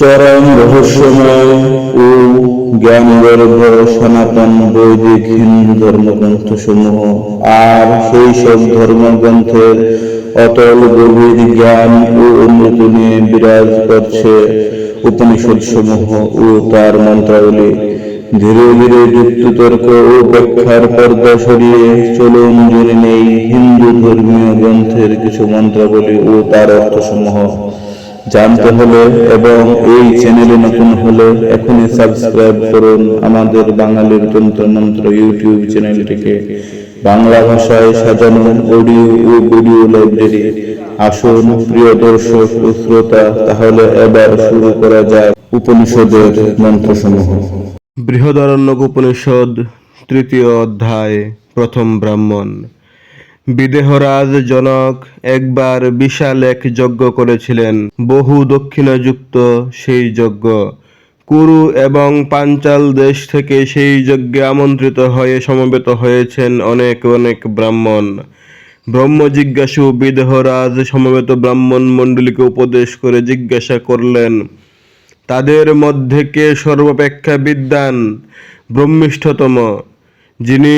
চরম রহস্যময় ও জ্ঞানগর্ভ সনাতন বৈদিক হিন্দু ধর্মগ্রন্থসমূহ। আর সেই সব ধর্মগ্রন্থের অতল গভীর জ্ঞান ও উন্নতি নিয়ে বিরাজ করছে উপনিষদ সমূহ ও তার মন্ত্রাবলী। ধীরে ধীরে যুক্তিতর্ক ও ব্যাখ্যার পর্দা সরিয়ে চলুন জেনে নেই হিন্দু ধর্মীয় গ্রন্থের কিছু মন্ত্রাবলী ও তার অর্থসমূহ। জানতে হলে এবং এই চ্যানেলে নতুন হলে এখনই সাবস্ক্রাইব করুন আমাদের বাঙালির তন্ত্র মন্ত্র ইউটিউব চ্যানেলটিকে বাংলা ভাষায় সাজানো অডিও ও ভিডিও লাইব্রেরি আসুন প্রিয় দর্শক ও শ্রোতা, তাহলে এবার শুরু করা যায় উপনিষদের মন্ত্রসমূহ। বৃহদারণ্যক উপনিষদ, তৃতীয় অধ্যায়, প্রথম ব্রাহ্মণ। বিদেহরাজ জনক একবার বিশাল এক যজ্ঞ করেছিলেন, বহু দক্ষিণাযুক্ত সেই যজ্ঞ। কুরু এবং পাঞ্চাল দেশ থেকে সেই যজ্ঞে আমন্ত্রিত হয়ে সমবেত হয়েছেন অনেক অনেক ব্রাহ্মণ। ব্রহ্ম জিজ্ঞাসু বিদেহরাজ সমবেত ব্রাহ্মণ মণ্ডলীকে উপদেশ করে জিজ্ঞাসা করলেন, তাদের মধ্যে কে সর্বাপেক্ষা বিদ্বান, ব্রহ্মিষ্ঠতম, যিনি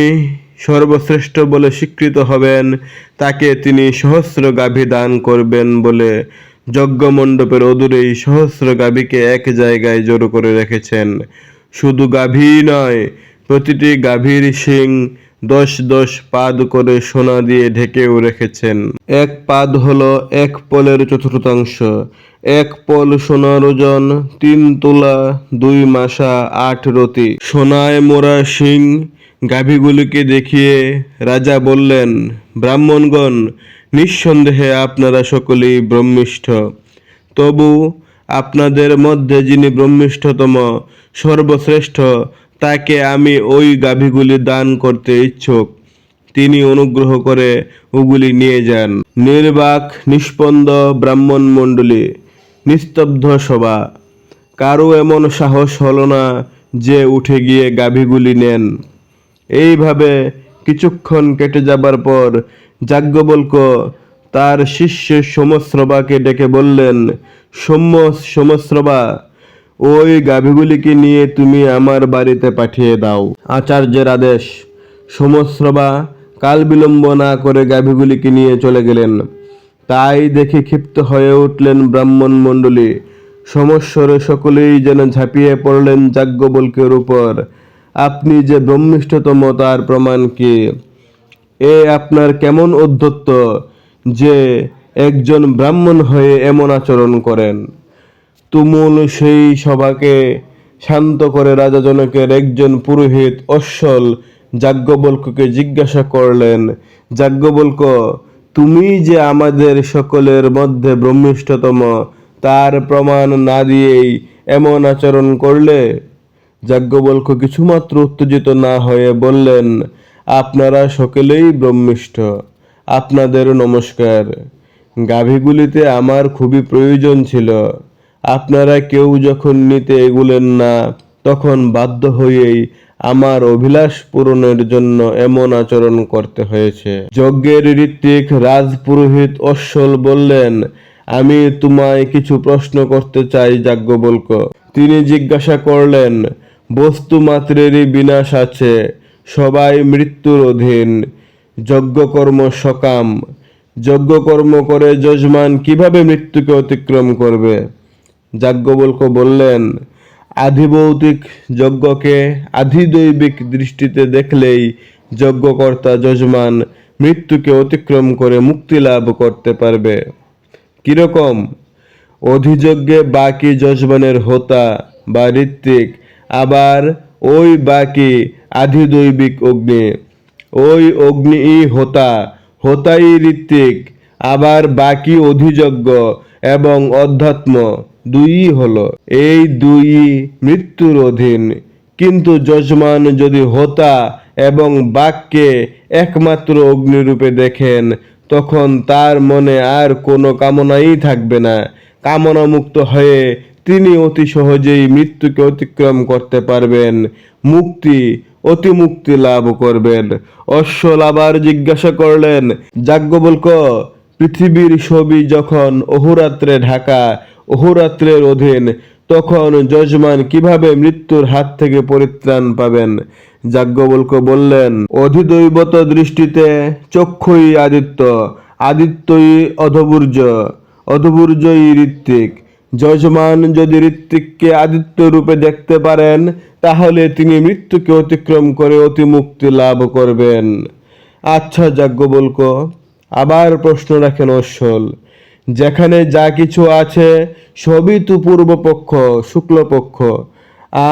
সর্বশ্রেষ্ঠ বলে স্বীকৃত হবেন, তাকে তিনি সহস্র গাভী দান করবেন বলে যজ্ঞমণ্ডপের অদূরেই সহস্র গাভীকে এক জায়গায় জড়ো করে রেখেছেন। শুধু গাভী নয়, প্রতিটি গাভীর শিং দশ দশ পাদ করে সোনা দিয়ে ঢেকেও রেখেছেন। এক পাদ হলো এক পলের চতুর্থাংশ, এক পল সোনার ওজন তিন তোলা দুই মাসা আট রতি। সোনায় মোড়া শিং গাভীগুলিকে দেখিয়ে রাজা বললেন, ব্রাহ্মণগণ, নিঃসন্দেহে আপনারা সকলেই ব্রহ্মিষ্ঠ। তবু আপনাদের মধ্যে যিনি ব্রহ্মিষ্ঠতম, সর্বশ্রেষ্ঠ, তাকে আমি ওই গাভীগুলি দান করতে ইচ্ছুক। তিনি অনুগ্রহ করে ওগুলি নিয়ে যান। নির্বাক, নিষ্পন্দ ব্রাহ্মণ মণ্ডলী, নিস্তব্ধ সভা। কারও এমন সাহস হল না যে উঠে গিয়ে গাভীগুলি নেন। এইভাবে কিছুক্ষণ কেটে যাবার পর যাজ্ঞবল্ক তার শিষ্য সমশ্রবাকে ডেকে বললেন, সৌম্য সমস্রবা ওই গাভীগুলিকে নিয়ে তুমি আমার বাড়িতে পাঠিয়ে দাও। আচার্যের আদেশ। সমস্রবা কাল বিলম্ব না করে গাভীগুলিকে নিয়ে চলে গেলেন। তাই দেখে ক্ষিপ্ত হয়ে উঠলেন ব্রাহ্মণ মণ্ডলী। সমস্বরে সকলেই যেন ঝাঁপিয়ে পড়লেন যাজ্ঞবল্কের উপর। আপনি যে ব্রহ্মিষ্ঠতম তার প্রমাণ কি? এ আপনার কেমন অধ্যত্ত যে একজন ব্রাহ্মণ হয়ে এমন আচরণ করেন? তুমুল সেই সভাকে শান্ত করে রাজা জনকের একজন পুরোহিত অশ্বল যাজ্ঞবল্ককে জিজ্ঞাসা করলেন, যাজ্ঞবল্ক, তুমি যে আমাদের সকলের মধ্যে ব্রহ্মিষ্ঠতম তার প্রমাণ না দিয়েই এমন আচরণ করলে? যাজ্ঞবল্ক কিছুমাত্র উত্তেজিত না হয়ে বললেন, আপনারা সকলেই ব্রহ্মিষ্ঠ আপনাদের নমস্কার। গাভীগুলিতে আমার খুবই প্রয়োজন ছিল। আপনারা কেউ যখন নিতে এগুলেন না, তখন বাধ্য হয়েই আমার অভিলাষ পূরণের জন্য এমন আচরণ করতে হয়েছে। যজ্ঞের ঋত্বিক রাজপুরোহিত অশ্বল বললেন, আমি তোমায় কিছু প্রশ্ন করতে চাই যাজ্ঞবল্ক তিনি জিজ্ঞাসা করলেন বস্তু মাত্রেরই বিনাশ আছে, সবাই মৃত্যুর অধীন। যজ্ঞকর্ম সকাম, যজ্ঞকর্ম করে যজমান কীভাবে মৃত্যুকে অতিক্রম করবে? যাজ্ঞবল্ক বললেন, আধিভৌতিক যজ্ঞকে আধিদৈবিক দৃষ্টিতে দেখলেই যজ্ঞকর্তা যজমান মৃত্যুকে অতিক্রম করে মুক্তি লাভ করতে পারবে। কীরকম? অধিযজ্ঞে বাকি যজমানের হোতা বা ঋত্বিক আবার ওই বাকি আধিদৈবিক অগ্নি। ওই অগ্নিই হোতা, হোতাই ঋত্বিক, আবার বাকি অধিযজ্ঞ এবং অধ্যাত্ম দুইই হলো। এই দুই মৃত্যুর অধীন। কিন্তু যজমান যদি হোতা এবং বাক্যে একমাত্র অগ্নিরূপে দেখেন, তখন তার মনে আর কোনো কামনাই থাকবে না। কামনা মুক্ত হয়ে তিনি অতি সহজেই মৃত্যুকে অতিক্রম করতে পারবেন, মুক্তি, অতি মুক্তি লাভ করবেন। অশ্বল আবার জিজ্ঞাসা করলেন, যাজ্ঞবল্ক, পৃথিবীর ছবি যখন অহোরাত্রে ঢাকা, অহোরাত্রের অধীন, তখন যজমান কীভাবে মৃত্যুর হাত থেকে পরিত্রাণ পাবেন? যাজ্ঞবল্ক বললেন, অধিদৈবত দৃষ্টিতে চক্ষুই আদিত্য, আদিত্যই অধবুর্য, অধবুর্যই ঋত্বিক যজমান যদি ঋত্বিককে আদিত্য রূপে দেখতে পারেন, তাহলে তিনি মৃত্যুকে অতিক্রম করে অতি মুক্তি লাভ করবেন। আচ্ছা যাজ্ঞবল্ক, আবার প্রশ্ন রাখেন অশ্বল। যেখানে যা কিছু আছে, সবই তো পূর্বপক্ষ, শুক্লপক্ষ,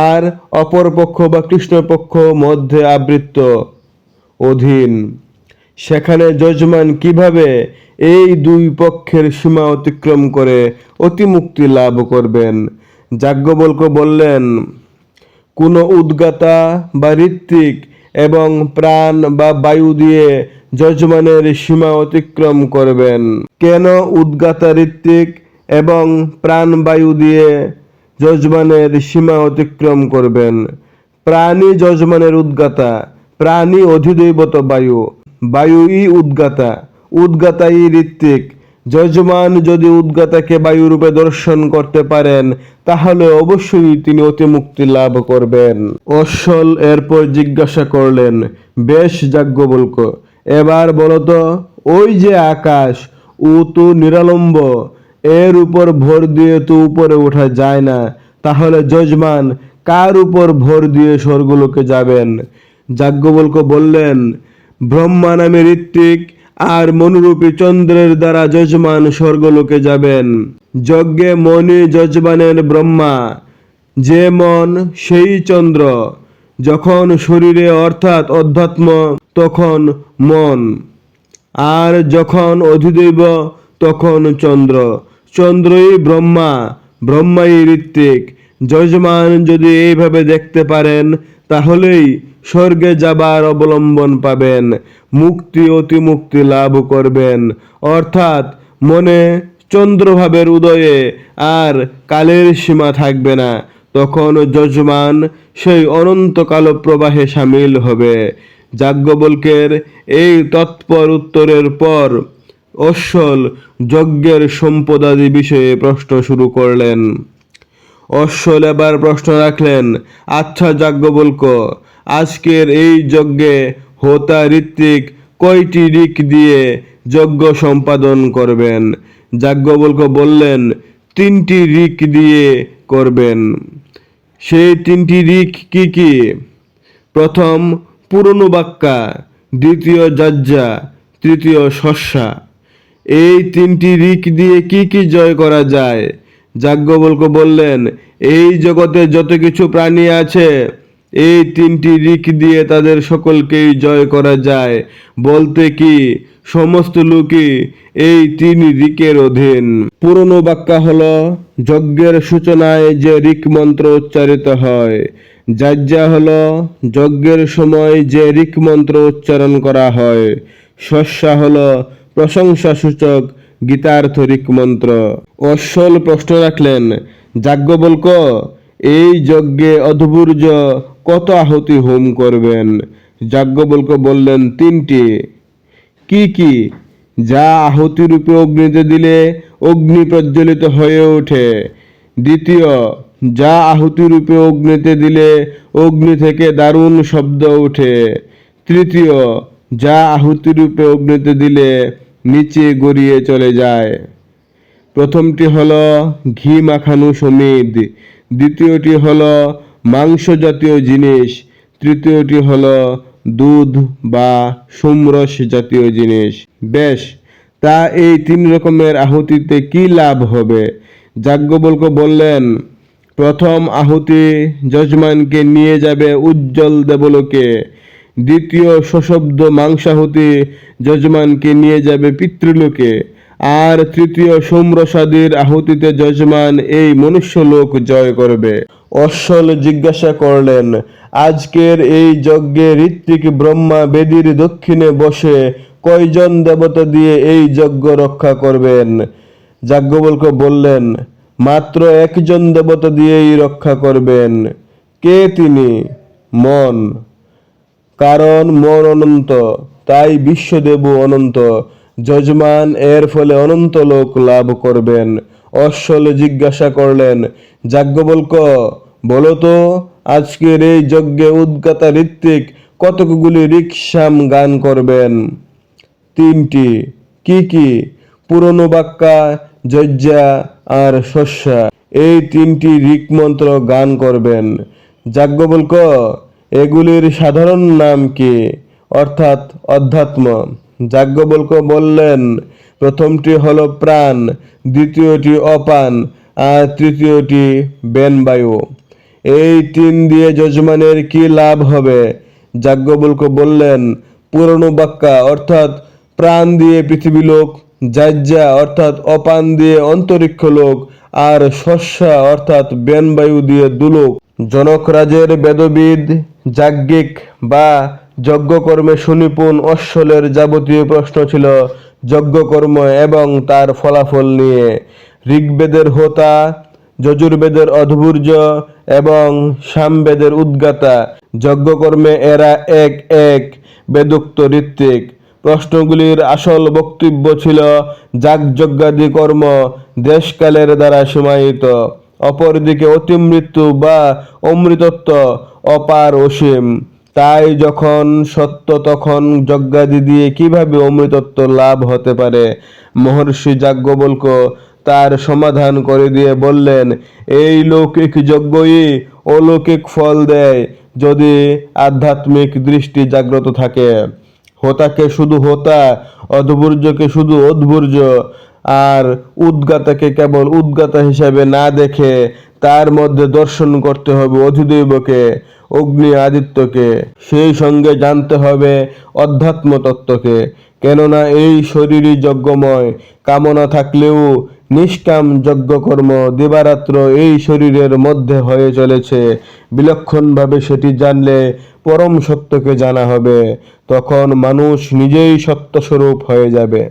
আর অপরপক্ষ বা কৃষ্ণপক্ষ মধ্যে আবৃত্ত, অধীন। সেখানে যজমান কীভাবে এই দুই পক্ষের সীমা অতিক্রম করে অতিমুক্তি লাভ করবেন? যাজ্ঞবল্ক বললেন, কোনো উদ্গাতা বা ঋত্বিক এবং প্রাণ বা বায়ু দিয়ে যজমানের সীমা অতিক্রম করবেন। কেন উদ্গাতা ঋত্বিক এবং প্রাণ বায়ু দিয়ে যজমানের সীমা অতিক্রম করবেন? প্রাণী যজমানের উদ্গাতা প্রাণী অধিদৈবত বায়ু। বায়ুই উদ্গাতা, উদ্গাতাই ঋত্বিক। যজমান যদি উদ্গাতাকে বায়ুরূপে দর্শন করতে পারেন, তাহলে অবশ্যই তিনি অতি মুক্তি লাভ করবেন। অশ্বল এরপর জিজ্ঞাসা করলেন, বেশ যাজ্ঞবল্ক, এবার বলতো ওই যে আকাশ ও তো নিরালম্ব, এর উপর ভর দিয়ে তো উপরে ওঠা যায় না। তাহলে যজমান, কার উপর ভর দিয়ে স্বর্গলোকে যাবেন? যাজ্ঞবল্ক বললেন ব্রহ্মা নামে ঋত্বিক আর মনুরূপী চন্দ্রের দ্বারা যজমান স্বর্গলোকে যাবেন। যজ্ঞে মনি যজমানের ব্রহ্মা, যে মন সেই চন্দ্র। যখন শরীরে অর্থাৎ অধ্যাত্ম, তখন মন। আর যখন অধিদৈব, তখন চন্দ্র। চন্দ্রই ব্রহ্মা, ব্রহ্মাই ঋত্বিক। যজমান যদি এইভাবে দেখতে পারেন তাহলেই স্বর্গে যাবার অবলম্বন পাবেন, মুক্তি অতি মুক্তি লাভ করবেন। অর্থাৎ মনে চন্দ্রভাবের উদয়ে আর কালের সীমা থাকবে না। তখন যজমান সেই অনন্ত কাল প্রবাহে সামিল হবে। যাজ্ঞবল্কের এই তৎপর উত্তরের পর অশ্বল যজ্ঞের সম্পদাদি বিষয়ে প্রশ্ন শুরু করলেন। অশ্বল এবার প্রশ্ন রাখলেন আচ্ছা যাজ্ঞবল্ক, আজকের এই যজ্ঞে হোতা ঋত্বিক কয়টি ঋক দিয়ে যজ্ঞ সম্পাদন করবেন? যাজ্ঞবল্ক বললেন, তিনটি ঋক দিয়ে করবেন। সেই তিনটি ঋক কি কি? প্রথম, পুরনো বাক্যা দ্বিতীয় যাজ্জা তৃতীয় শস্যা। এই তিনটি ঋক দিয়ে কি কি জয় করা যায়? যাজ্ঞবল্ক বললেন, এই জগতে যত কিছু প্রাণী আছে, এই তিনটি ঋক দিয়ে তাদের সকলকেই জয় করা যায়। বলতে কি, সমস্ত লোকই এই তিন ঋকের অধীন। পুরনো বাক্যা হল, যজ্ঞের সূচনায় যে ঋক মন্ত্র উচ্চারিত হয়। যাজ্ঞা হল, যজ্ঞের সময় যে ঋক মন্ত্র উচ্চারণ করা হয়। শস্যা হলো প্রশংসা সূচক গীতার্থ ঋক মন্ত্র। অশ্বল প্রশ্ন রাখলেন যাজ্ঞবল্ক এই যজ্ঞে অধবূর্য কত আহুতি হোম করবেন? যাজ্ঞবল্ক বললেন, তিনটি। কি কি? যা আহুতি রূপে অগ্নিতে দিলে অগ্নি প্রজ্বলিত হয়ে ওঠে। দ্বিতীয়, যা আহুতি রূপে অগ্নিতে দিলে অগ্নি থেকে দারুণ শব্দ ওঠে। তৃতীয়, যা আহুতি রূপে অগ্নিতে দিলে নিচে গড়িয়ে চলে যায়। প্রথমটি হল ঘি মাখানো সমিদ, দ্বিতীয়টি হল মাংস জাতীয় জিনিস, তৃতীয়টি হল দুধ বা সুমরস জাতীয় জিনিস। বেশ, তা এই তিন রকমের আহুতিতে কি লাভ হবে? যাজ্ঞবল্ক বললেন, প্রথম আহুতি যজমানকে নিয়ে যাবে উজ্জ্বল দেবলোকে। দ্বিতীয় সশব্দ মাংসাহুতি যজমানকে নিয়ে যাবে পিতৃলোকে। আর তৃতীয় সোমরসাদির আহুতিতে যজমান এই মনুষ্য লোক জয় করবে। অশ্বল জিজ্ঞাসা করলেন, আজকের এই যজ্ঞে ঋত্বিক ব্রহ্মা বেদির দক্ষিণে বসে কয়জন দেবতা দিয়ে এই যজ্ঞ রক্ষা করবেন? যাজ্ঞবল্ক বললেন, মাত্র একজন দেবতা দিয়েই রক্ষা করবেন। কে তিনি? মন। কারণ মন অনন্ত, তাই বিশ্বদেব অনন্ত। যজমান, এর ফলে অনন্ত লোক লাভ করবেন। অশ্বলে জিজ্ঞাসা করলেন, যাজ্ঞবল্ক বলো তো আজকের এই যজ্ঞে উদ্গাতা ঋত্বিক কতকগুলি রিকশাম গান করবেন? তিনটি, কি কি? পুরনো বাক্যা, যজ্ঞা আর শস্যা। এই তিনটি ঋক মন্ত্র গান করবেন। যাজ্ঞবল্ক এগুলির সাধারণ নাম কি? অর্থাৎ অধ্যাত্ম। যাজ্ঞবল্ক বললেন, প্রথমটি হলো প্রাণ, দ্বিতীয়টি অপান, আর তৃতীয়টি বেনবায়ু। এই তিন দিয়ে যজমানের কি লাভ হবে? যাজ্ঞবল্ক বললেন, পুরনো বাক্যা অর্থাৎ প্রাণ দিয়ে পৃথিবী লোক, যাজ্ঞা, অর্থাৎ অপান দিয়ে অন্তরিক্ষ লোক, আর শস্যা, অর্থাৎ বেনবায়ু দিয়ে দুলোক। জনকরাজের বেদবিদ যাজ্ঞিক বা যজ্ঞকর্মে সুনিপুণ অশ্বলের যাবতীয় প্রশ্ন ছিল যজ্ঞকর্ম এবং তার ফলাফল নিয়ে। ঋগ্বেদের হোতা, যজুর্বেদের অদ্ভুর্য এবং সামবেদের উদ্গাতা। যজ্ঞকর্মে এরা এক এক বেদুক্ত ঋত্বিক। প্রশ্নগুলির আসল বক্তব্য ছিল যাগযজ্ঞাদি কর্ম দেশকালের দ্বারা সীমায়িত। অপরদিকে অতিমৃত্যু বা অমৃতত্ব অপার অসীম। তাই যখন সত্য, তখন যজ্ঞাদি দিয়ে কীভাবে অমৃতত্ব লাভ হতে পারে? মহর্ষি যাজ্ঞবল্ক তার সমাধান করে দিয়ে বললেন, এই লৌকিক যজ্ঞই অলৌকিক ফল দেয় যদি আধ্যাত্মিক দৃষ্টি জাগ্রত থাকে। হোতাকে শুধু হোতা অদ্ভুর্যকে শুধু অদ্ভুর্য আর উদ্গাতাকে কেবল উদ্গাতা হিসাবে না দেখে তার মধ্যে দর্শন করতে হবে অধিদৈবকে, অগ্নি আদিত্যকে। সেই সঙ্গে জানতে হবে অধ্যাত্ম তত্ত্বকে কেননা এই শরীরই যজ্ঞময়, কামনা থাকলেও নিষ্কাম যজ্ঞকর্ম দিবারাত্র এই শরীরের মধ্যে হয়ে চলেছে। বিলক্ষণভাবে সেটি জানলে পরম সত্যকে জানা হবে, তখন মানুষ নিজেই সত্যস্বরূপ হয়ে যাবে।